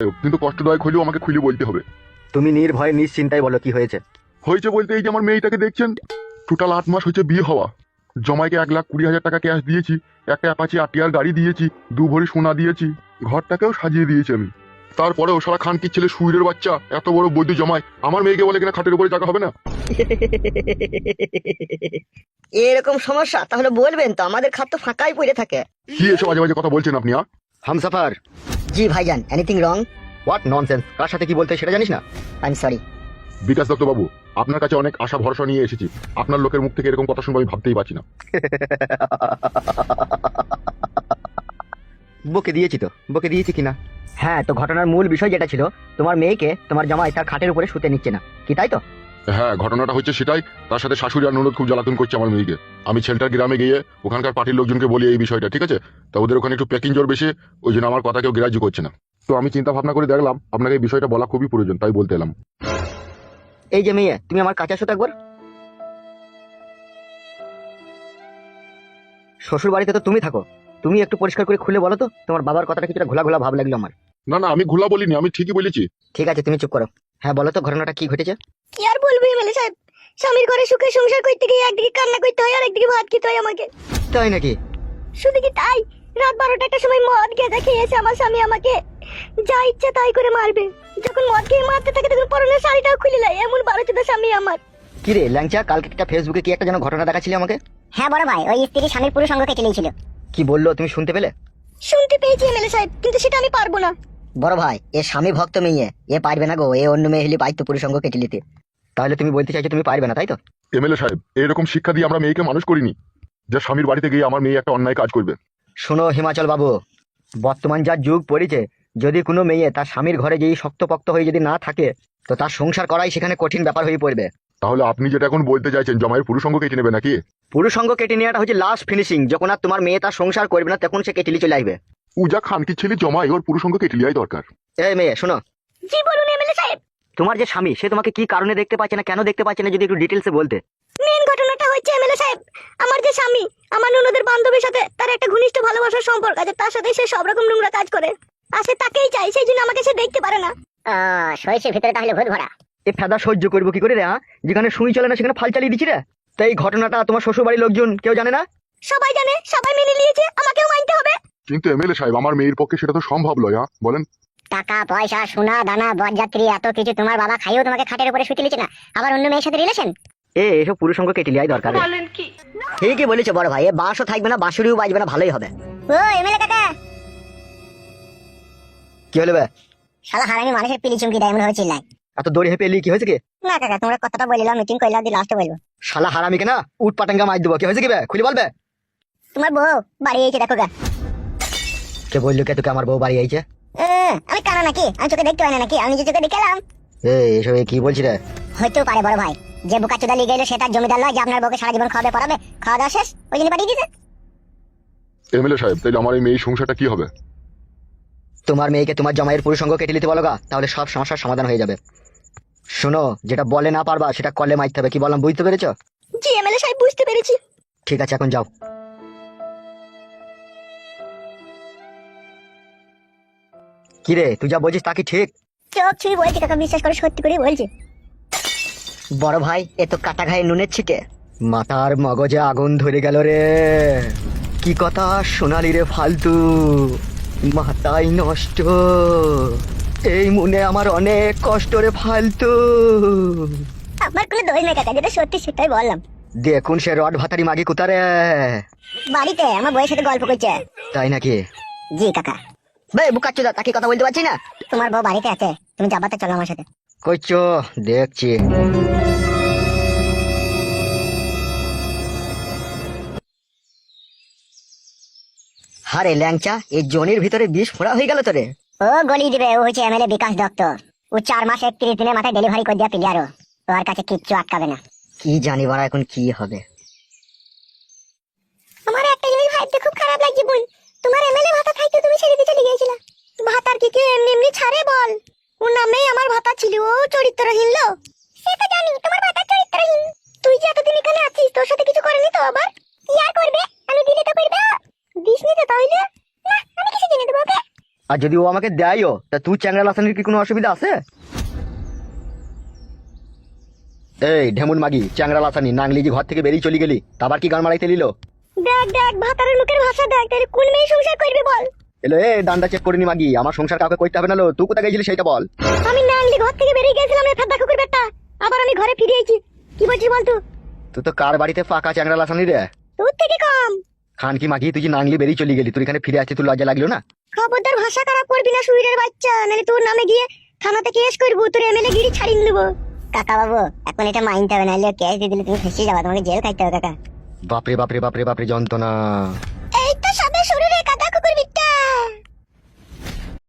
কিন্তু কষ্টদায়ক হলেও আমাকে খুলে বলতে হবে। তুমি নির্ভয়ে নিশ্চিন্তায় বলো কি হয়েছে। হয়েছে বলতে এই যে আমার মেয়েটাকে দেখছেন টোটাল আট মাস হচ্ছে বিয়ে হওয়া। জমাইকে এক লাখ কুড়ি হাজার টাকা ক্যাশ দিয়েছি একটা অ্যাপাচি আটিয়ার গাড়ি দিয়েছি দু ভরি সোনা দিয়েছি ঘরটাকেও সাজিয়ে দিয়েছি আমি। তারপরে তারপরেও সারা খানকির ছেলে সুইরের বাচ্চা এত বড় বৈদ্য জমায় আমার মেয়েকে বলে কিনা খাটের উপরে জায়গা হবে না? এরকম সমস্যা তাহলে বলবেন তো আমাদের খাত তো ফাঁকাই পড়ে থাকে। কি এসব বাজে বাজে কথা বলছেন আপনি আ? হামসাফার জি ভাইজান এনিথিং রং হোয়াট ননসেন্স কার সাথে কি বলতে সেটা জানিস না? I am sorry Bikash Dutta বাবু আপনার কাছে অনেক আশা ভরসা নিয়ে এসেছি। আপনার লোকের মুখ থেকে এরকম কথা শুনব আমি ভাবতেই পারছি না। বকে দিয়েছি তো। বকে দিয়েছি কিনা? হ্যাঁ তো ঘটনার মূল বিষয় যেটা ছিল তোমার মেয়েকে তোমার জামাই তার খাটের উপরে শুতে নিচ্ছে না। কি তাই তো? হ্যাঁ ঘটনাটা হচ্ছে সেটাই। তার সাথে শাশুড়ি আর ননদ খুব জ্বালাতন করছে আমার মেয়েকে। আমি ছেলেটার গ্রামে গিয়ে ওখানকার পার্টির লোকজনকে বলি এই বিষয়টা ঠিক আছে? তা ওদের ওখানে একটু প্যাকিং জোর বেশি ওই জন্য আমার কথা কেউ গ্রাহ্য করছে না। তো আমি চিন্তা ভাবনা করে দেখলাম আপনাকে এই বিষয়টা বলা খুবই প্রয়োজন তাই বলতে এলাম। এই যে মেয়ে তুমি আমার কাছে আসো তো একবার। শ্বশুর বাড়িতে তো তুমি থাকো। তুমি একটু পরিষ্কার করে খুলে বলো তো তোমার বাবার কথাটা কিছুটা ঘোলা ঘোলা ভাব লাগল আমার। না না আমি ঘোলা বলিনি আমি ঠিকই বলেছি। ঠিক আছে তুমি চুপ করো। হ্যাঁ বলো তো ঘটনাটা কি ঘটেছে? কি আর বলব এমএলএ সাহেব স্বামীর ঘরে সুখে সংসার করতে গিয়ে একদিকে কান্না করতে হয় আর একদিকে ভাত খেতে হয় আমাকে। তাই নাকি? শুধু কি তাই? রাত বারোটা একটা সময় মদ গেঁজা খেয়েছে আমার স্বামী আমাকে। যা ইচ্ছা তাই করে মারবে। যখন মদ খেয়ে মারতে থাকে তখন পরনের শাড়িটাও খুলে নেয়। এমন বারো চোদ্দ স্বামী আমার। কি রে ল্যাংচা কালকে একটা ফেসবুকে কি একটা যেন ঘটনা দেখাচ্ছিলে আমাকে? হ্যাঁ বড় ভাই ওই স্ত্রী স্বামীর পুরো সঙ্গ কেটে নিয়েছিল। কি বলল তুমি শুনতে পেলে? শুনতে পেয়েছি এমএলএ সাহেব কিন্তু সেটা আমি পারব না। বড় ভাই এ স্বামী ভক্ত মেয়ে এ পারবে না গো এ অন্য মেয়ে হলে পাইতো পুরুষ সঙ্গ কেটে নিতে। তাহলে তুমি বলতে চাইছো তুমি পারবে না তাই তো? এমএলএ সাহেব এরকম শিক্ষা দিয়ে আমরা মেয়েকে মানুষ করিনি। যে স্বামীর বাড়িতে গিয়ে আমার মেয়ে একটা অন্যায় কাজ করবে। শোনো হিমাচল বাবু বর্তমান যা যুগ পড়েছে যদি কোনো মেয়ে তার স্বামীর ঘরে যেই শক্তপক্ত হয়ে যদি না থাকে তো তার সংসার করাই সেখানে কঠিন ব্যাপার হয়ে পড়বে। তাহলে আপনি যেটা এখন বলতে চাইছেন জমায়ের পুরুষ সঙ্গ কেটে নেবে নাকি? পুরুষ সঙ্গ কেটে নেওয়াটা হচ্ছে লাস্ট ফিনিশিং যখন আর তোমার মেয়ে তার সংসার করবে না তখন সে কেটেলি চলে আসবে। উজা খানকির ছেলে জমা ওর পুরুষ সঙ্গ কেটে নেওয়াই দরকার। এই মেয়ে শোনো। জি বলুন এমএলএ সাহেব। তোমার যে স্বামী সে তোমাকে কি কারণে দেখতে পাচ্ছে না কেন দেখতে পাচ্ছে না যদি একটু ডিটেলসে বলতে। মেন ঘটনাটা হচ্ছে এমএলএ সাহেব আমার যে স্বামী আমার ননদের বান্ধবীর সাথে তার একটা ঘনিষ্ঠ ভালোবাসার সম্পর্ক আছে তার সাথে সে সব রকম নোংরা কাজ করে। আর সে তাকেই চাই সেই জন্য আমাকে সে দেখতে পারে না। আহ, সরিষের ভিতরে তাহলে ভূত ভরা। এ ফেদা সহ্য করব কি করে রে হ্যাঁ যেখানে সুই চলে না সেখানে ফাল চালিয়ে দিচ্ছি রে। তাই এই ঘটনাটা তোমার শ্বশুর বাড়ির লোকজন কেউ জানে না? সবাই জানে সবাই মেনে নিয়েছে আমাকেও মানতে হবে। কিন্তু এমএলএ সাহেব আমার মেয়ের পক্ষে সেটা তো সম্ভব নয় হ্যাঁ বলেন। টাকা পয়সা সোনা দানা বরযাত্রী এত কিছু তোমার বাবা খাইও তোমাকে খাটের উপরে শুতে নিচ্ছে না? আবার অন্য মেয়ের সাথে রিলেশন এ এসব পুরুষ সঙ্গ কেটে লিয়াই দরকার। রে। ঠিকই বলেছ বড় ভাই এ বাঁশও থাকবে না বাঁশুরিও বাজবে না ভালোই হবে। ও এমএলএ কাকা। কি হলো বে? শালা হারামি মানুষের পিলি চুমকি দেয় এমন ভাবে চিল্লায়। এত দড়ি হেপে এলি কি হয়েছে কি? না কাকা তোমরা কথাটা বলিলাম মিটিং করলাম দিয়ে লাস্টে বলব। শালা হারামিকে না উট পাটাঙ্গা মার দেবো কি হয়েছে কি বে? খুলে বলবে তোমার বউ বাড়ি এইছে দেখো গা। কে বলল কে তোকে আমার বউ বাড়ি আইছে আমি কানা নাকি? আমি চোখে দেখতে পাই না নাকি? আমি নিজে চোখে দেখে এলাম এ এসব কি বলছি রে? হইতেও পারে বড় ভাই। যে বোকা চোদা লিয়ে গেলো সে তার জমিদার নয় যে আপনার বউকে সারা জীবন খাওয়াবে পড়াবে খাওয়া দাওয়া শেষ ওই জন্য পাঠিয়ে দিতে এমএলএ সাহেব তাইলে আমার এই মেয়ের সংসারটা কি হবে? তোমার মেয়েকে তোমার জামাইয়ের পুরুষ সঙ্গ কেটে নিতে বলো গা তাহলে সব সমস্যার সমাধান হয়ে যাবে। শোনো যেটা বলে না পারবা সেটা কলে মারতে হবে কি বললাম বুঝতে পেরেছ? জি এমএলএ সাহেব বুঝতে পেরেছি। ঠিক আছে এখন যাও। কি রে তুই যা বলছিস তা কি ঠিক? চোখ ছুঁই বলছি কাকা বিশ্বাস করে সত্যি করে বলছি। বড় ভাই এ তো কাটা ঘায়ে নুনের ছিটে। মাথার মগজে আগুন ধরে গেল রে। কি কথা সোনালি রে ফালতু। মাথায় নষ্ট। এই মনে আমার অনেক কষ্ট রে ফালতু। আমার কোনো দোষ নেই কাকা যেটা সত্যি সেটাই বললাম। দেখুন সে রড ভাতারি মাগি কুতারে বাড়িতে আমার বইয়ের সাথে গল্প করছে। তাই নাকি? জি কাকা। বে তাকে কথা বলতে পারছি না? তোমার বউ বাড়িতে আছে তুমি যাবাতে চলো আমার সাথে। কইছো দেখছি। হারে ল্যাংচা এই জনির ভিতরে বিষ ফোড়া হয়ে গেল তোরে ও গলি দিবে ও হচ্ছে এমএলএ বিকাশ দত্ত। ও চার মাস একত্রিশ দিনের মাথায় ডেলিভারি করে দেওয়া প্লেয়ারও ওর কাছে কিচ্ছু আটকাবে না। কি জানি বাড়া এখন কি হবে আমার একটা জিনিস ভাবতে খুব খারাপ লাগছে বোন তোমার এমএলএ ভাতা খাইতে তুমি ছেড়ে দিয়ে চলে গিয়েছিলা ভাতার কি কেউ এমনি এমনি ছাড়ে বল ওর নামেই আমার ভাতা ছিল ও চরিত্রহীন লোক সেটা জানি তোমার ভাতা চরিত্রহীন তুই যে এতদিন এখানে আছিস তোর সাথে কিছু করেনি তো আবার কি আর করবে আমি দিলে তো করবে দিস নি তো তাহলে না আমি কিছু জেনে দেবো ওকে আর যদি ও আমাকে দেয়ও তা তুই চ্যাংরা লাসানির কি কোনো অসুবিধা আছে? এই ঢেমুন মাগি চ্যাংরা লাসানি নাংলি যে ঘর থেকে বেরিয়ে চলে গেলি তা আবার কি গান মারাইতে নিল দেখ দেখ ভাতারের লোকের ভাষা দেখ তাহলে কোন মেয়ে সংসার করবি বল? এলো এ ডান্ডা চেক করিনি মাগি আমার সংসার কাউকে করতে হবে না লো তুই কোথায় গেছিলি সেটা বল। আমি নাংলি ঘর থেকে বেরিয়ে গেছিলাম রে ফেদা কুকুর বেটা আবার আমি ঘরে ফিরে এসেছি কি বলছিস বল তুই তুই তো কার বাড়িতে ফাঁকা চ্যাংরা লাসানি রে? তোর থেকে কম। খান কি মাগি তুই যে নাংলি বেরিয়ে চলে গেলি তুই এখানে ফিরে আসতে তুই লজ্জা লাগল না? খবরদার ভাষা খারাপ করবি না সুইরের বাচ্চা নাহলে তোর নামে গিয়ে থানাতে কেস করব তোর এমএলএ গিরি ছাড়িয়ে নেব। কাকা বাবু এখন এটা মাইনতে হবে নাহলে কেস দিয়ে দিলে তুমি ফেসে যাবে তোমাকে জেল খাইতে হবে কাকা। বাপরে বাপরে বাপরে বাপরে যন্ত্রণা।